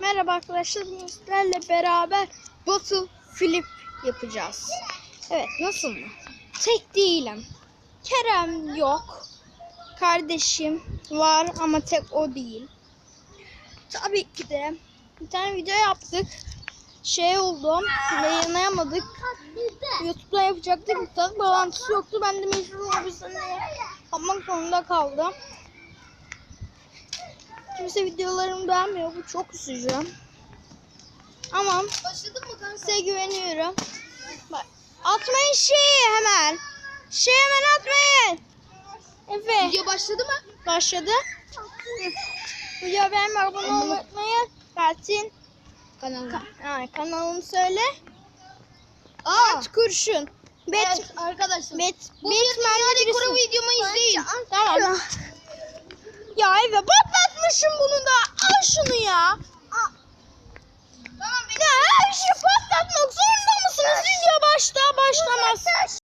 Merhaba arkadaşlar. Sizlerle beraber bottle flip yapacağız. Evet nasıl mı? Tek değilim. Kerem yok. Kardeşim var ama tek o değil. Tabii ki de bir tane video yaptık. Şey oldu. Yayınlayamadık. YouTube'da yapacaktık. Tabii bağlantısı yoktu. Ben de mecbur sene yapmak zorunda kaldım. Kimse videolarımı beğenmiyor. Bu çok üzücü. Ama Başladın mı kanka? size güveniyorum. Bak. Atmayın şeyi hemen. Şey hemen atmayın. Efe. Video başladı mı? Başladı. Video beğenmeyi, abone olmayı unutmayın. Bertin. Kanalda. Ha, kanalını söyle. Aa, Aç kurşun. Bet. evet, arkadaşlar. Bet. Bu Batman videomu izleyin. Tamam. Ya Eve patlatmışım bunu da. Al şunu ya. Tamam Ya her şeyi patlatmak zorunda mısınız? Video başta başlamaz.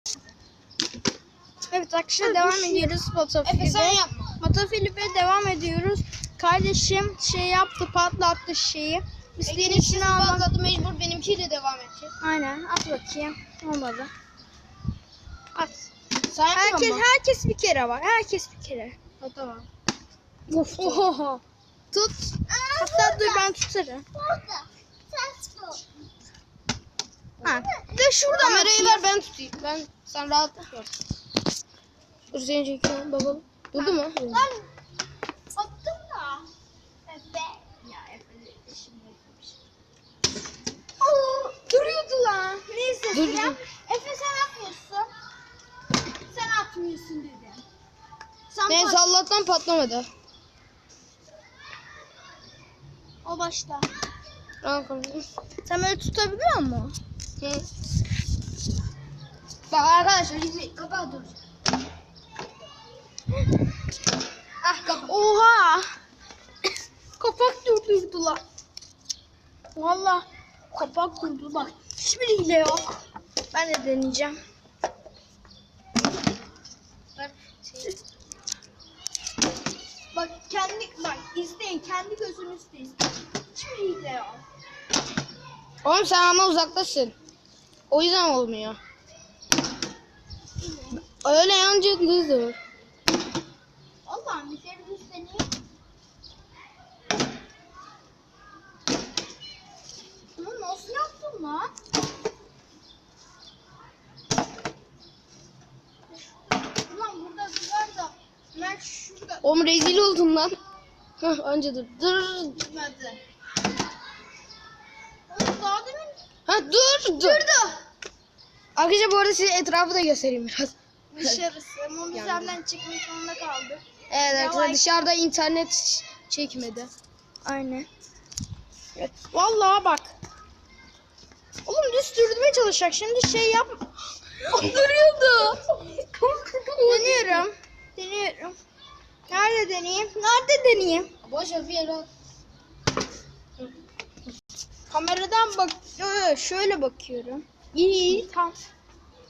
Evet arkadaşlar devam ediyoruz Efe sen Motofilip'e. yapma. Motofilip'e devam ediyoruz. Kardeşim şey yaptı patlattı şeyi. İsteyen Ege'nin içine almak. patladı mecbur benimkiyle devam edeceğiz. Aynen at bakayım. Olmadı. At. Sen Herkes herkes bir kere var. Herkes bir kere. Ha, tamam. Of. Oho. Tut. Hatta dur ben tutarım. Ha. De şuradan Kamerayı ver ben tutayım. Ben sen rahat dur. Dur seni çekiyorum bakalım. Durdu mu? Ben attım da. Efe. Ya Efe şimdi Oo, duruyordu lan. Neyse Dur, ya. dur. Efe sen atmıyorsun. Sen atmıyorsun dedim. Sen Ne pat- Allah'tan patlamadı. O başta. Sen böyle tutabiliyor musun? Hı. Bak arkadaşlar izleyin. Kapağı dur. Ah kapat. Oha. Kapak durdurdular. Valla kapak durdu bak. Hiçbir hile yok. Ben de deneyeceğim. Ver. Şey. Bak kendi bak izleyin kendi gözünüzle izleyin. Hiçbir hile yok. Oğlum sen ama uzaktasın. O yüzden olmuyor. Öyle yanınca hızlı. Allah'ım bir kere düz. Bunu nasıl yaptın lan? Ulan burada duvar da ben şurada Oğlum rezil oldum lan. Hah anca dur. Dur. gitmedi. Oğlum daha demin Ha dur dur. Durdu. Arkadaşlar bu arada size etrafı da göstereyim biraz. dışarısı ama biz evden çıkmak zorunda kaldık. Evet arkadaşlar dışarıda internet çekmedi. Aynen. Evet. Vallahi bak. Oğlum düz sürdürmeye çalışacak. Şimdi şey yap. Duruyordu. Deniyorum. Deniyorum. Nerede deneyeyim? Nerede deneyeyim? Boş ver bir yere. Kameradan bak. Şöyle bakıyorum. İyi iyi tamam.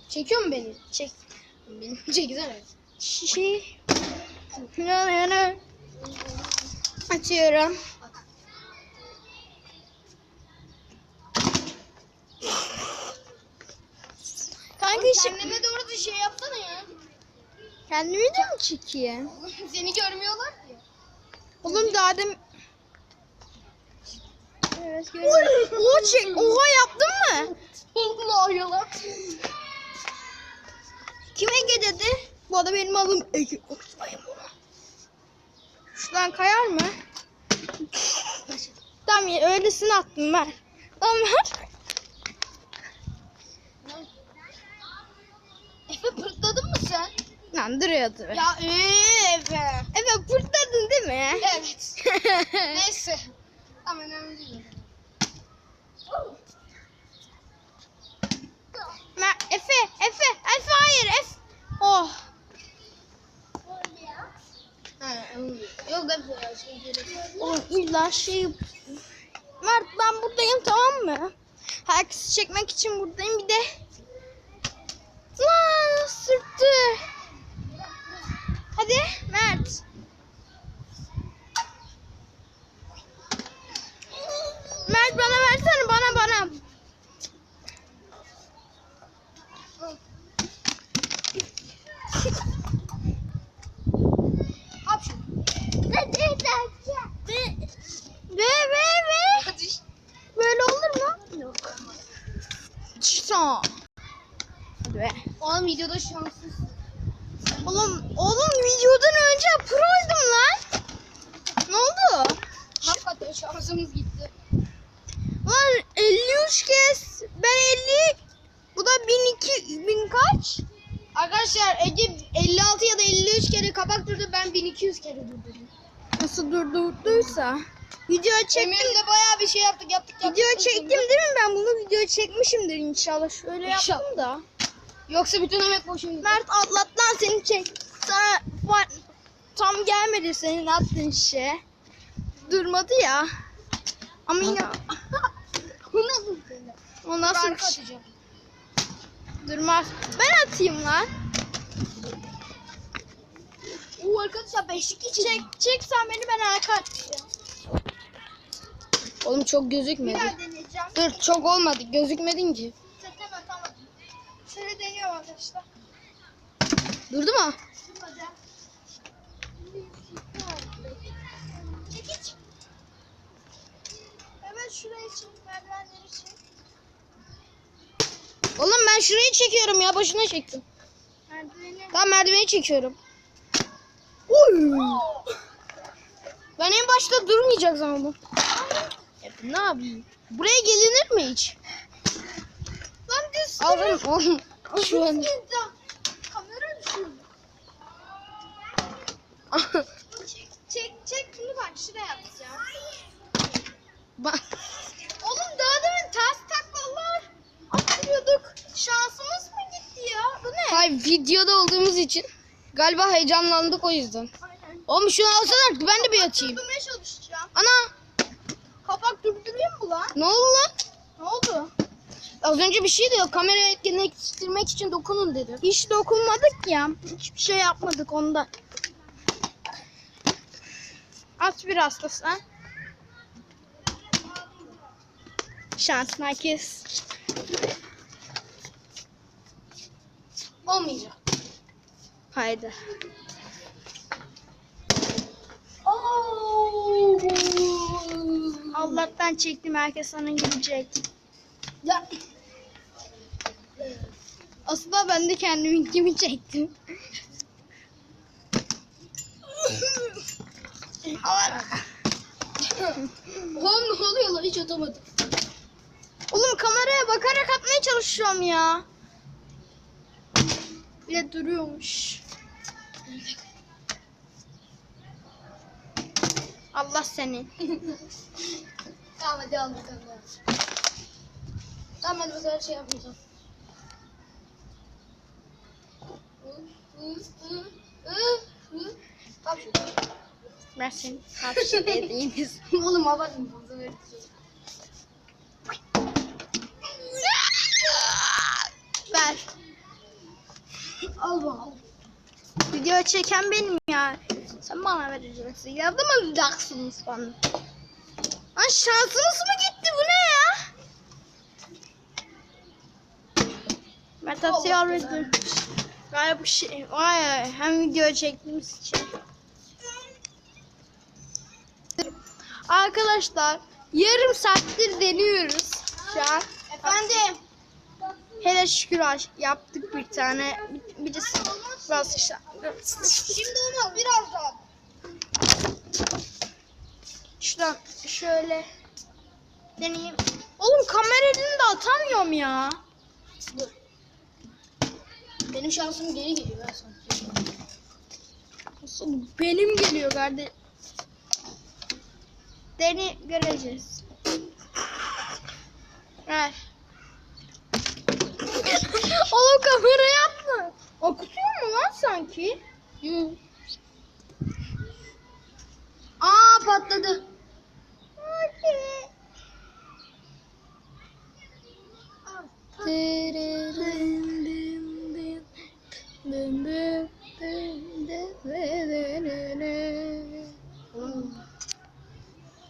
Çekiyor mu beni? Çek. Beni çeksene. Şey. Açıyorum. Kanka işi Kendime doğru da şey yapsana ya. Kendimi de mi çekeyim? Seni görmüyorlar ki. Oğlum daha dem... Evet görüyorum. Oha çek. Oha yaptın mı? Allah yalan. Kim Ege dedi? Bu arada benim adım Ege. Oktay'ım. Şuradan kayar mı? tamam ya öylesine attım ben. Tamam ver. Efe pırtladın mı sen? Be. Ya Efe. Evet pırtladın değil mi? Evet. Neyse. Tamam önemli değil. Ma- Efe, Efe, Efe hayır Efe. Oh. Yok Efe şey. Oğlum illa şey... Mert ben buradayım tamam mı? Herkesi çekmek için buradayım bir de... Lan sürttü. Hadi Mert. Mert bana versene bana bana. Ve ve ve Hadi. böyle olur mu? Yok. Çıta. Hadi be. Oğlum videoda şanssız. Oğlum, oğlum videodan önce proydum lan. Ne oldu? Hakikaten şansımız gitti. Lan 53 kez ben 50 bu da 1002 bin kaç? Arkadaşlar Ege 56 ya da 53 kere kapak durdu. Ben 1200 kere durdurdum. Nasıl durdurduysa. Video çektim. Emir'le bayağı bir şey yaptık yaptık yaptık. Video çektim değil mi ben bunu video çekmişimdir inşallah. Şöyle İnşallah. yaptım da. Yoksa bütün emek gitti. Mert atlat lan seni çek. Sana var, tam gelmedi senin attığın şey. Durmadı ya. Ama yine Bu nasıl böyle? o nasıl bir Arka şey? atacağım. Durmaz. Ben atayım lan. Oo arkadaşlar beşlik için. Çek, çek sen beni ben arka atacağım. Oğlum çok gözükmedi. Bir daha deneyeceğim. Dur çok olmadı. Gözükmedin ki. Zaten atamadım. Şöyle deniyorum arkadaşlar. Durdu mu? Durmadı. Çekiç. Evet şurayı çek. Merdivenleri çek. Oğlum ben şurayı çekiyorum ya. Boşuna çektim. Merdiveni. Ben merdiveni çekiyorum. Ben en başta durmayacak ama. Ya ne yapayım? Buraya gelinir mi hiç? Lan düz. Al oğlum. Şu an. Kamera düşüyor. Çek, çek, çek bunu bak şuraya atacağım. Bak. Oğlum daha demin ters taklalar attırıyorduk. Şansımız mı gitti ya? Bu ne? Hayır videoda olduğumuz için galiba heyecanlandık o yüzden. Aynen. Oğlum şunu alsana ben de bir atayım. Durdurmaya çalışacağım. Ana Kapak durduruyor mu lan? ne oldu lan? Ne oldu? Az önce bir şey diyor. Kamerayı etkinleştirmek için dokunun dedi. Hiç dokunmadık ya. Hiçbir şey yapmadık onda. At biraz da sen. Şans herkes. Olmayacak. Haydi. Allah'tan çektim herkes sana gidecek. Ya. Aslında ben de kendimi kimi çektim. Oğlum ne oluyor lan hiç atamadım. Oğlum kameraya bakarak atmaya çalışıyorum ya. Bir de duruyormuş. Allah seni. Tamam hadi al bakalım. Tamam hadi sefer şey yapmayacağım. Şu. Ben seni tavsiye edeyimiz. Oğlum abartma fazla verdim. Ver. Al bakalım. Video çeken benim ya. Sen bana vereceksin. Yardım alacaksınız bana. Lan şansımız mı gitti bu ne ya? Mert atıyor verdi. Galiba bir şey. Vay hem video çektiğimiz için. Arkadaşlar yarım saattir deniyoruz şu an. Efendim. Hele şükür yaptık bir tane. Bir, bir de biraz işte. Şimdi olmaz birazdan. Şuradan şöyle deneyeyim. Oğlum kameranın da atamıyorum ya. Dur. Benim şansım geri geliyor ben sana. Nasıl benim geliyor kardeş. Deni göreceğiz. Ver. Oğlum kamera yapma. Okutuyor sanki? Yuh. Aa patladı.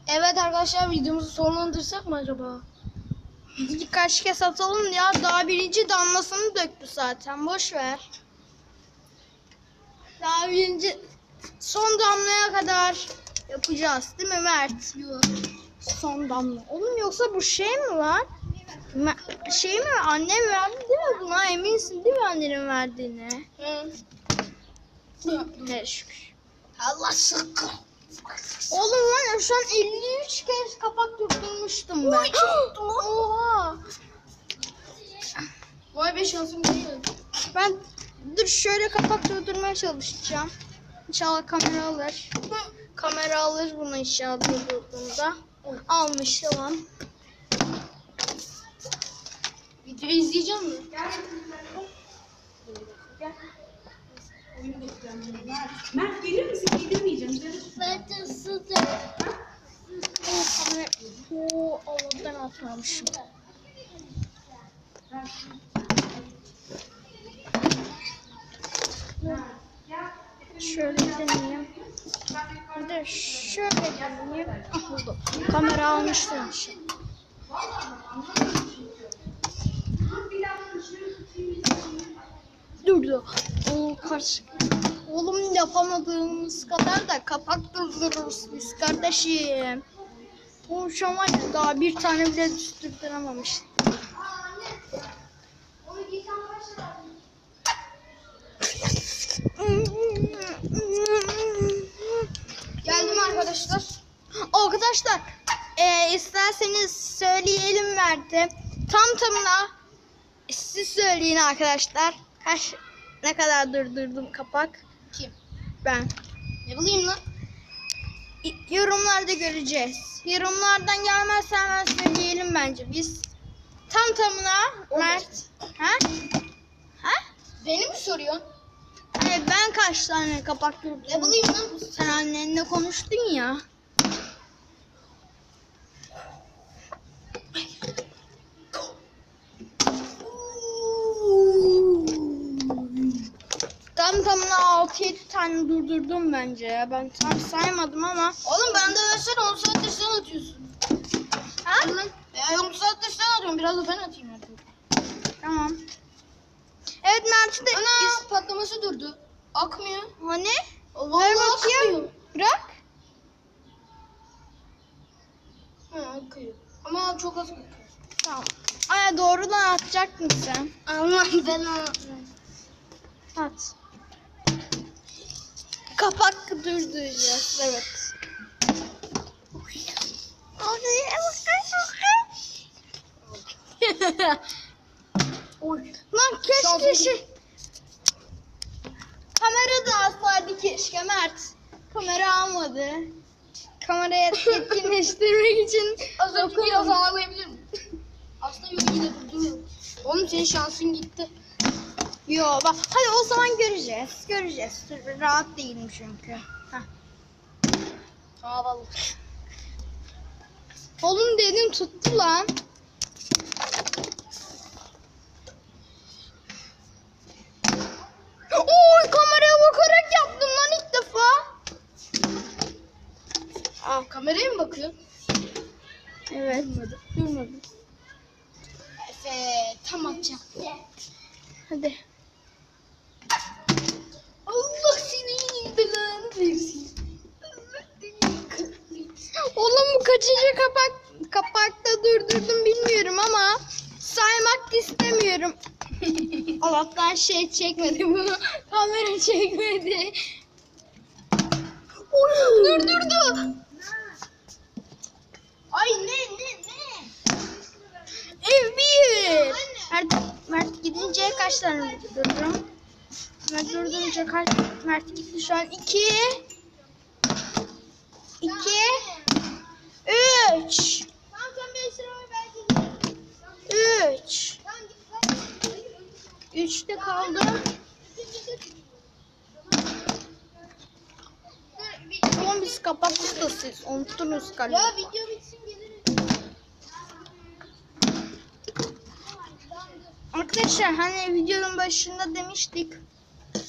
Evet arkadaşlar videomuzu sonlandırsak mı acaba? Birkaç kez atalım ya. Daha birinci damlasını döktü zaten. Boş ver. Birinci son damlaya kadar yapacağız. Değil mi Mert? Son damla. Oğlum yoksa bu şey mi lan? Şey mi? Annem verdi değil mi buna? Eminsin değil mi annenin verdiğine? Hı. Ne şükür. Allah şıkkı. Oğlum ya şu an 53 kez kapak durdurmuştum ben. Oha. Vay be şansım geliyor. Ben dur şöyle kapak durdurmaya çalışacağım. İnşallah kamera alır. Kamera alır bunu inşallah durdurduğunda. Almış tamam. Videoyu izleyeceğim mi? Mert gelir misin? Giydirmeyeceğim. Ben de sıcak. Oo, Allah'tan atmamışım. Şöyle deneyeyim. Bir de şöyle deneyeyim. Ah, oldu. Kamera almıştım inşallah. Durdu. Oo, karşı. Oğlum yapamadığımız kadar da kapak durdururuz biz kardeşim. Bu ya, daha bir tane bile düzdürememiş. Geldim arkadaşlar. Arkadaşlar e, isterseniz söyleyelim verdi. Tam tamına siz söyleyin arkadaşlar. Kaç ne kadar durdurdum kapak? Kim? Ben. Ne bileyim lan? Yorumlarda göreceğiz. Yorumlardan gelmezse hemen söyleyelim bence biz. Tam tamına Mert. Ha? Ha? Beni mi soruyorsun? Kaç tane kapak durdurdum? Ne bileyim lan? Sen annenle konuştun ya. Tam tamına 6-7 tane durdurdum bence ya. Ben tam saymadım ama. Oğlum ben de versene 10 saattir sen atıyorsun. Ha? Ya 10 saattir sen atıyorsun. Biraz da ben atayım hadi. Tamam. Evet Mert'i de Ana patlaması durdu. Akmıyor. Hani? Allah Ver bakayım. akmıyor. Bırak. Ha akıyor. Ama çok az akıyor. Tamam. Aya doğrudan atacak mısın? Allah belanı. At. Kapak durduracağız. Evet. Lan keşke şey... Kamera da alsaydı keşke Mert. Kamera almadı. Kamerayı etkinleştirmek için Az önce dokunmadı. biraz ağlayabilir miyim? Aslında yok yine durduruyor. Oğlum senin şansın gitti. Yo bak hadi o zaman göreceğiz. Göreceğiz. Dur, rahat değilim çünkü. Heh. Havalı. Oğlum dedim tuttu lan. Oy kameraya bakarak yaptım lan ilk defa. Aa, kameraya mı bakıyorsun? Evet. Durmadı. Efe tam atacağım. Hadi. Allah senin belanı versin. Allah seni kahretsin. Oğlum bu kaçıncı kapak kapakta durdurdum bilmiyorum ama saymak da istemiyorum. Allah'tan şey çekmedi bunu. Kamera çekmedi. Oy, durdurdu. Ay ne ne ne? Ev bir. Mert, Mert gidince kaç tane durdururum? Mert durdurunca kaç? Mert gitti şu an. iki. İki. Üç. Tamam sen 5 lira ver belki. Üç. Tamam git ver. Kaldı. Oğlum biz kapak ustasıyız. Unuttunuz galiba. Ya video bitsin geliriz. Arkadaşlar hani videonun başında demiştik.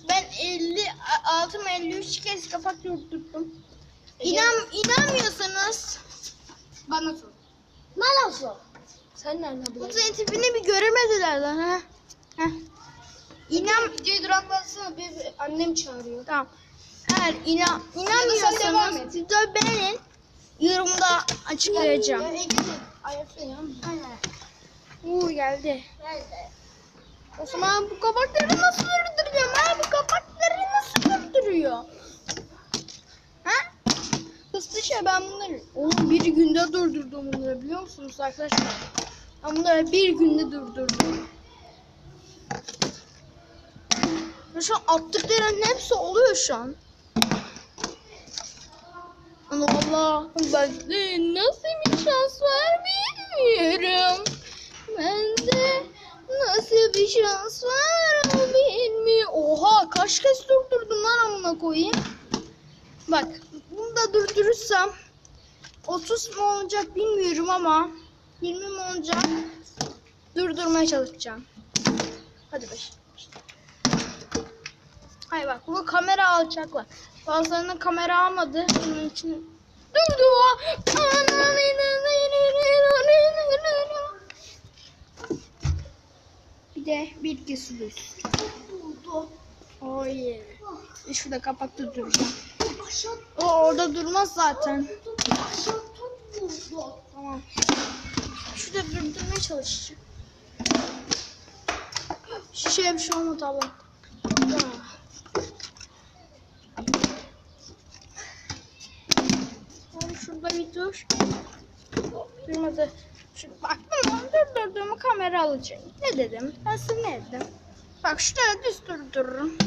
Ben 56 mı 53 kez kapak durdurdum. İnan, inanmıyorsanız sana sor. Bana sor. Sen nereden Bu biliyorsun? senin tipini bir göremediler lan ha. Heh. İnan Videoyu duraklatsana. Bir, annem çağırıyor. Tamam. Eğer inan, devam inanmıyorsanız et. videoyu beğenin. Yorumda açıklayacağım. Ya. Aynen. Uğur geldi. Nerede? O zaman bu kapakları nasıl durduracağım ha? Bu kapakları nasıl durduruyor? Ha? Hızlı şey ben bunları... Oğlum bir günde durdurdum bunları biliyor musunuz arkadaşlar? Ben bunları bir günde durdurdum. Ve Şu an attıklarının hepsi oluyor şu an. Allah Allah. Ben de nasıl bir şans var bilmiyorum. Ben de nasıl bir şans var bilmiyorum. Oha kaç kez durdurdum lan amına koyayım. Bak bunu da durdurursam 30 mu olacak bilmiyorum ama 20 mi olacak durdurmaya çalışacağım. Hadi baş. Hayır bak bu kamera alacaklar. Bazılarına kamera almadı. Bunun için durdu. Bir de bir kesilmiş. Buldu. Oh yeah. Şurada kapakta O orada durmaz zaten. Tamam. Şurada durdurmaya çalışacağım. Şişeye bir şey olmadı Allah. Ah. Oğlum şurada bir dur. Durmadı. Şimdi baktım durdurduğumu kamera alacak. Ne dedim? Size ne dedim? Bak şurada düz durdururum.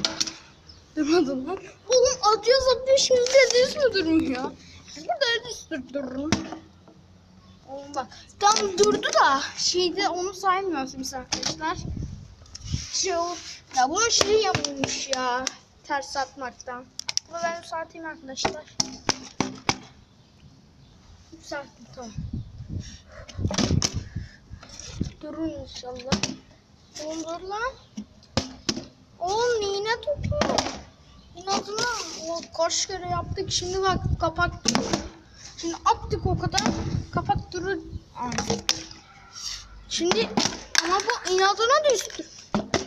Durmadı lan. Oğlum atıyor satıyor şimdi de düz mü durmuyor? Burada düz durdururum. Oğlum bak tam durdu da şeyde onu saymıyorsunuz arkadaşlar. Şey o, ya bunun şeyi yapılmış ya ters atmaktan. Bunu ben yükselteyim arkadaşlar. Yükselttim tamam. Durun inşallah. Oğlum dur lan. Oğlum iğne tutuyor. İnadına o kaç kere yaptık şimdi bak kapak Şimdi attık o kadar kapak durur. Şimdi ama bu inadına düştü.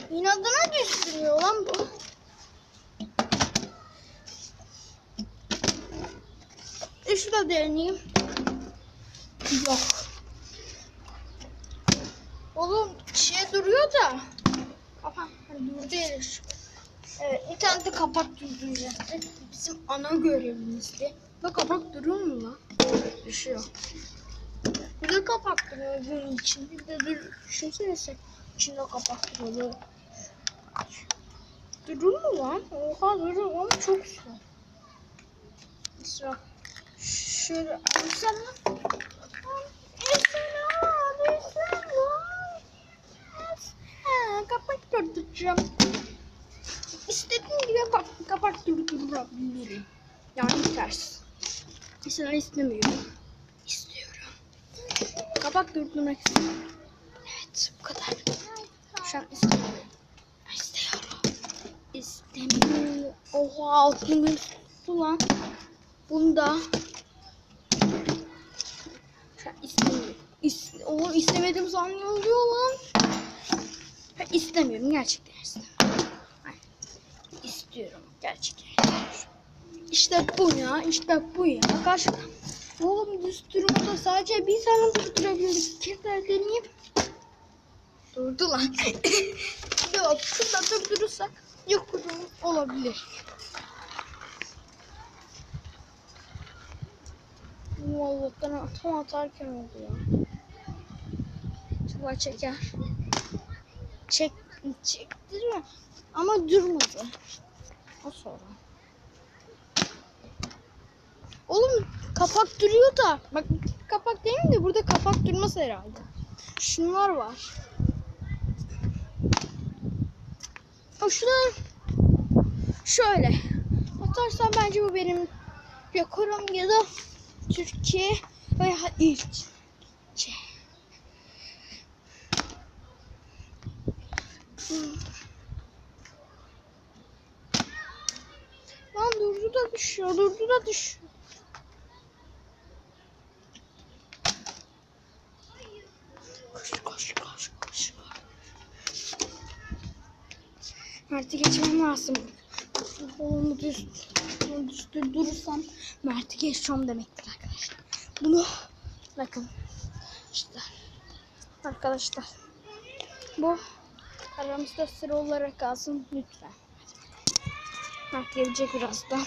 İnadına düştürüyor lan bu. Şurada deneyeyim. Yok. Oğlum şey duruyor da. Kapak hani durdu şu. Evet, internette kapak durduracaktı. Bizim ana görevimizdi. Ve kapak durur mu lan? Düşüyor. Bir de kapak duruyor bunun için. Bir de dur, düşünsene sen. İçinde kapak duruyor. Durur mu lan? Oha durur ama çok zor. Mesela şöyle alsam lan. Esena, Esena. Ha, kapak durduracağım. İstediğim gibi kapak, kapak durdurabilirim. Yani ters. Mesela istemiyorum. İstiyorum. Kapak durdurmak istiyorum. Evet bu kadar. Şu an istemiyorum. İstiyorum. İstemiyorum. Oha altın bir su lan. Bunda. Şu an İst Oğlum istemedim zannediyor lan. Ha, İstemiyorum gerçekten istemiyorum. Hayır. İstiyorum gerçekten. İşte bu ya, işte bu ya. Kaç Oğlum düz durumda sadece bir tane durdurabiliriz. Tekrar deneyeyim. Durdu lan. Yok, şurada durdurursak yok olabilir. Allah'tan tam atarken oldu ya. Şurada çeker. Çek, çekti mi? Ama durmadı. O sonra. Oğlum kapak duruyor da. Bak kapak değil mi de burada kapak durmaz herhalde. Şunlar var. Bak şurada şöyle. Atarsam bence bu benim rekorum ya da Türkiye veya ilk. Lurdu da düşüyor. Lurdu da düşüyor. Koş koş koş koş. Mert'i geçmem lazım. Kolumu düz, düz durursam Mert'i geçiyorum demektir arkadaşlar. Bunu bakın. İşte arkadaşlar. Bu aramızda sıra olarak kalsın lütfen. Mert gelecek birazdan.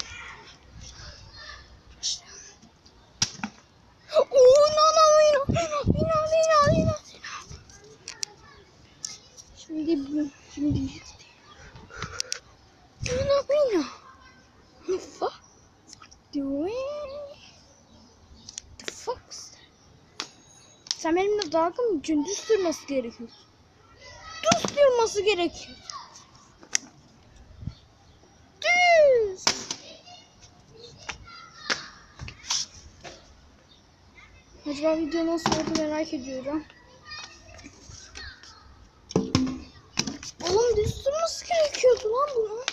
Sen benimle dalga mı? Gündüz durması gerekiyor. Düz durması gerekiyor. Düz. Acaba video nasıl oldu merak ediyorum. Oğlum düz durması gerekiyordu lan bunun.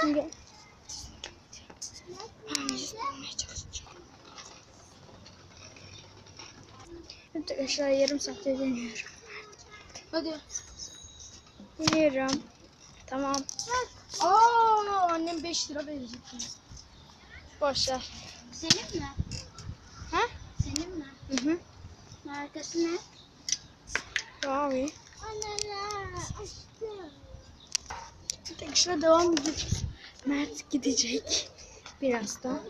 Şimdi ben düz durmaya çalışacağım. Evet arkadaşlar yarım saatte deniyorum. Hadi. Deniyorum. Tamam. Aa annem 5 lira verecek. Boşver. Senin mi? Ha? Senin mi? Hı hı. Markası ne? Aşkım. Arkadaşlar devam edeceğiz. Mert gidecek birazdan.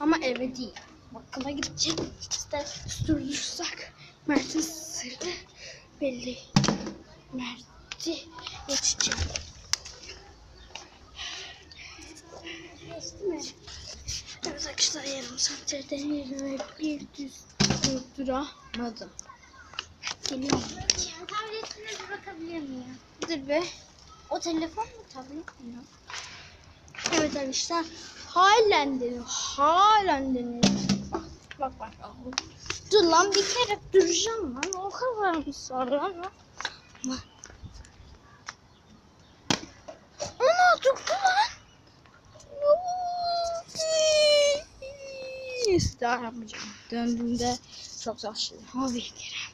Ama eve değil. Bakkala gidecek. İşte durdursak Mert'in sırrı belli. Mert'i geçecek. Geçti mi? Evet arkadaşlar yarım saattir deneyelim ve bir düz durduramadım. Geliyorum. Tabletine bir bakabilir miyim? Dur be. O telefon mu tablet mi? Evet arkadaşlar halen deniyor. Halen deniyor. Bak bak. Dur lan bir kere duracağım lan. O kadar mı sor lan? Ana durdu lan. Yapmayacağım. Döndüğümde çok zor şey. O bir kere.